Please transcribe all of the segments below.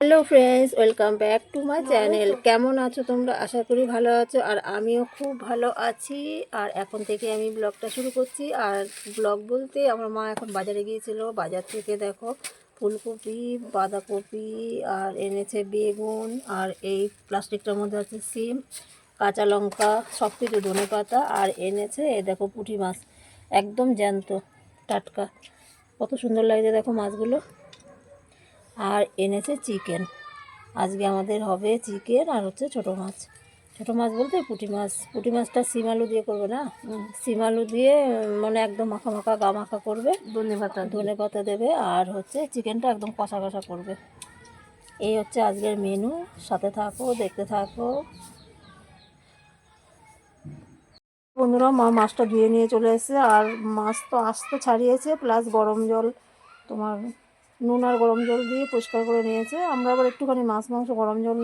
Hello friends welcome back to my channel কেমন আছো তোমরা? আশা করি ভালো আছো। আর আমিও খুব ভালো আছি। আর এখন থেকে আমি ব্লগটা শুরু করছি। আর ব্লগ বলতে আমার মা এখন বাজারে গিয়েছিল। বাজার থেকে দেখো ফুলকপি বাঁধাকপি আর এনেছে বেগুন আর এই প্লাস্টিকটার মধ্যে আছে সিম কাঁচা লঙ্কা সব কিছু ধনে পাতা আর এনেছে এ দেখো পুঁটি মাছ। একদম জ্যান্ত টাটকা। কত সুন্দর লাগছে দেখো মাছগুলো। আর এনেছে চিকেন। আজকে আমাদের হবে চিকেন আর হচ্ছে ছোটো মাছ। ছোটো মাছ বলতে পুঁটি মাছ। পুঁটি মাছটা সিম আলু দিয়ে করবে না? সিম আলু দিয়ে মানে একদম মাখা মাখা গা মাখা করবে। ধনে পাতা ধনে পাতা দেবে আর হচ্ছে চিকেনটা একদম কষা কষা করবে। এই হচ্ছে আজকের মেনু। সাথে থাকো দেখতে থাকো। বন্ধুরা মা মাছটা ধুয়ে নিয়ে চলে এসেছে। আর মাছ তো আস্ত ছাড়িয়েছে প্লাস গরম জল তোমার নুন আর গরম জল দিয়ে পরিষ্কার করে নিয়েছে। আমরা আবার একটুখানি মাছ মাংস গরম জল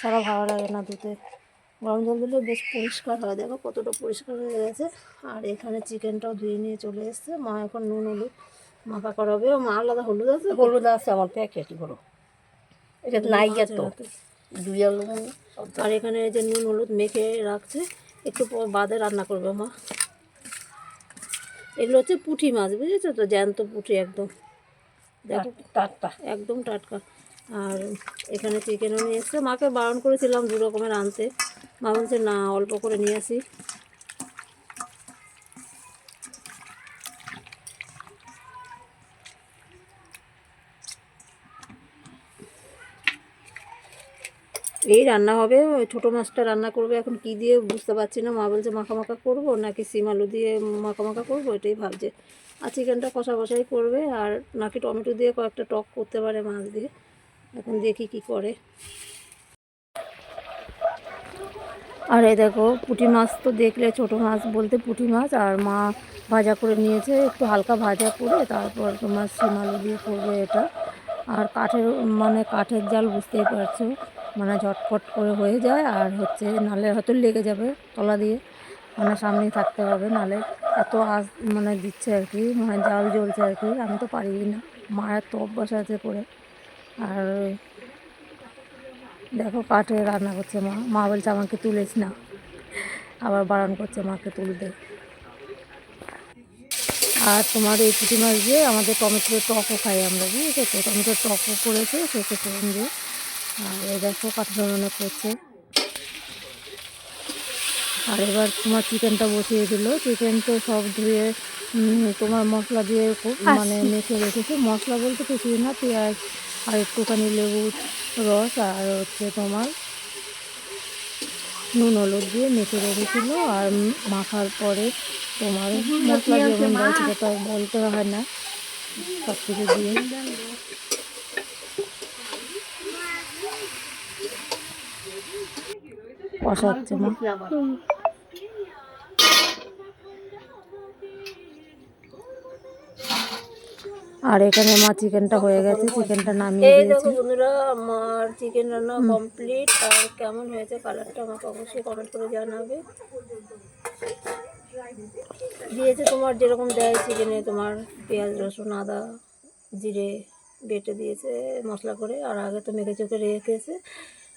ছাড়া ভালো লাগে না ধুতে। গরম জল দিলে বেশ পরিষ্কার হয়। দেখো কতটা পরিষ্কার হয়ে গেছে। আর এখানে চিকেনটাও ধুয়ে নিয়ে চলে এসছে। মা এখন নুন হলুদ মাখা করাবে। ও মা আলাদা হলুদ আছে হলুদ আছে আমার প্যাকেটই বড় এটা নাই গেত দুই আর এখানে যে নুন হলুদ মেখে রাখছে। একটু বাদে রান্না করবে মা। এগুলো হচ্ছে পুঁটি মাছ বুঝেছ তো? জ্যান্ত পুঁটি একদম। টাটকা। একদম টাটকা। আর এখানে চিকেনও নিয়ে এসছে। মাকে বারণ করেছিলাম দু রকমের আনতে। মা বলছে না অল্প করে নিয়ে আসি। এই রান্না হবে ছোটো মাছটা রান্না করবে, এখন কি দিয়ে বুঝতে পারছি না। মা বলছে, মাখা করব নাকি সিম আলু দিয়ে মাখা করব? এটাই ভাবছে। আর চিকেনটা কষা কষাই করবে আর নাকি টমেটো দিয়ে কয়েকটা টক করতে পারে মাছ দিয়ে। এখন দেখি কি করে। আর এই দেখো, পুঁটি মাছ তো দেখলে ছোট মাছ বলতে পুঁটি মাছ, আর মা ভাজা করে নিয়েছে, একটু হালকা ভাজা করে তারপর তোমার সিম আলু দিয়ে করবে এটা। আর কাঠের মানে কাঠের জাল বুঝতেই পারছ। মানে ঝটপট করে হয়ে যায় আর হচ্ছে নালে হয়তো লেগে যাবে তলা দিয়ে। মানে সামনেই থাকতে হবে, নালে এত আস মানে দিচ্ছে আর কি মানে জাল জ্বলছে আর কি, আমি তো পারি না। মায়ের তো অভ্যাস আছে করে আর দেখো কাঠে রান্না করছে মা। মা বলছে আমাকে তুলিস না। আবার বারণ করছে মাকে তুলতে। আর তোমার এই পুঁটি মাছ দিয়ে আমাদের টমেটোর টকও খাই আমরা, বুঝেছ? তো টমেটোর টকও করেছে সেকে ফোড়ন দিয়ে আর এই দেখো কাঠটা রান্না করছে। আর এবার তোমার চিকেনটা বসিয়ে দিল। চিকেন তো সব ধুয়ে তোমার মশলা দিয়ে খুব মানে মেখে রেখেছে। মশলা বলতে কিছুই না পেঁয়াজ আর একটুখানি লেবুর রস আর হচ্ছে তোমার নুন হলুদ দিয়ে মেখে রেখেছিল। আর মাখার পরে তোমার মশলা যেমন বলতে হয় না। সব কিছু দিয়ে। মা। আর এখানে মা চিকেনটা হয়ে গেছে চিকেনটা নামিয়ে দিয়েছে। বন্ধুরা আমার চিকেন রান্না কমপ্লিট আর কেমন হয়েছে কালারটা আমাকে অবশ্যই কমেন্ট করে জানাবে। দিয়েছে তোমার যেরকম দেয় চিকেনে তোমার পেঁয়াজ রসুন আদা জিরে বেটে দিয়েছে মশলা করে। আর আগে তো মেখে চোখে রেখেছে।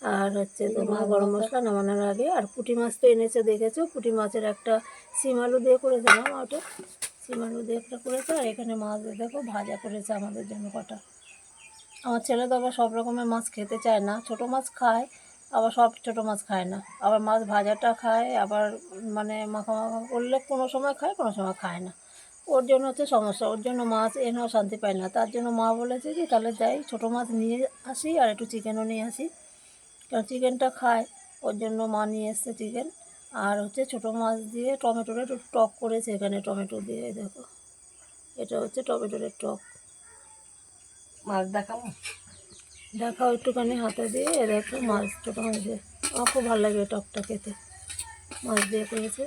আর হচ্ছে তোমার গরম মশলা নামানোর আগে, আর পুঁটি মাছ তো এনেছে, দেখেছ? পুঁটি মাছের একটা সিম আলু দিয়ে করেছে না ওটা সিম আলু দিয়ে একটা করেছে, আর এখানে মাছ দেখো, ভাজা করেছে আমাদের জন্য কটা। আমার ছেলে তো আবার সব রকমের মাছ খেতে চায় না। ছোট মাছ খায়, আবার সব ছোট মাছ খায় না। আবার মাছ ভাজাটা খায়, আবার মানে মাখা মাখা করলে কোনো সময় খায়, কোনো সময় খায় না। ওর জন্য হচ্ছে সমস্যা, ওর জন্য মাছ এনেও শান্তি পায় না। তার জন্য মা বলেছে যে, তাহলে যাই, ছোটো মাছ নিয়ে আসি আর একটু চিকেনও নিয়ে আসি। কারণ চিকেনটা খায় ওর জন্য মা নিয়ে এসছে চিকেন। আর হচ্ছে ছোটো মাছ দিয়ে টমেটোটা একটু টক করেছে এখানে টমেটো দিয়ে দেখো। এটা হচ্ছে টমেটোর টক। মাছ দেখাবো দেখাও একটুখানি হাতে দিয়ে এ দেখো মাছ ছোটো মাছ দিয়ে। আমার খুব ভালো লাগে টকটা খেতে। মাছ দিয়ে করেছে।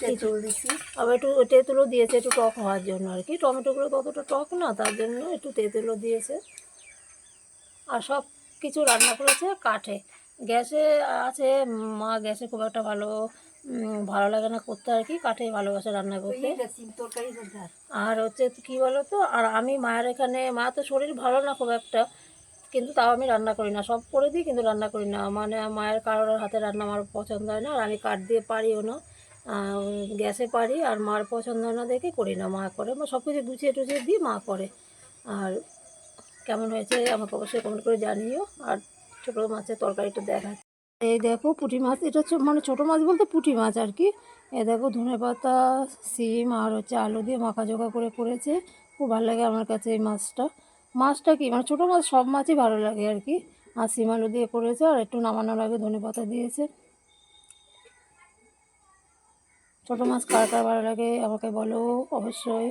তেঁতুল দিছি আবার একটু তেঁতুলও দিয়েছে একটু টক হওয়ার জন্য আর কি। টমেটোগুলো ততটা টক না তার জন্য একটু তেঁতুলও দিয়েছে। আর সব কিছু রান্না করেছে কাঠে। গ্যাসে আছে মা গ্যাসে খুব একটা ভালো ভালো লাগে না করতে আর কি কাঠে ভালোবাসে রান্না করতে। আর হচ্ছে কি বলো তো আর আমি মায়ের এখানে মা তো শরীর ভালো না খুব একটা কিন্তু তাও আমি রান্না করি না সব করে দিই কিন্তু রান্না করি না। মানে মায়ের কারোর হাতে রান্না আমার পছন্দ হয় না আর আমি কাঠ দিয়ে পারিও না। গ্যাসে পারি আর মার পছন্দ না দেখে করি না মা করে। সব কিছু গুছিয়ে টুছিয়ে দিই মা করে। আর কেমন হয়েছে আমাকে অবশ্যই কমেন্ট করে জানিও। আর ছোটো মাছের তরকারিটা দেখা এই দেখো পুঁটি মাছ, এটা মানে ছোটো মাছ বলতে পুঁটি মাছ আর কি। এ দেখো ধনে পাতা, সিম আর হচ্ছে আলু দিয়ে মাখা জোখা করে করেছে। খুব ভালো লাগে আমার কাছে এই মাছটা। মাছটা কি? মানে ছোটো মাছ সব মাছই ভালো লাগে আর কি। আর সিম আলু দিয়ে করেছে আর একটু নামানোর আগে ধনে পাতা দিয়েছে। ছোটো মাছ কার কার ভালো লাগে আমাকে বলো অবশ্যই।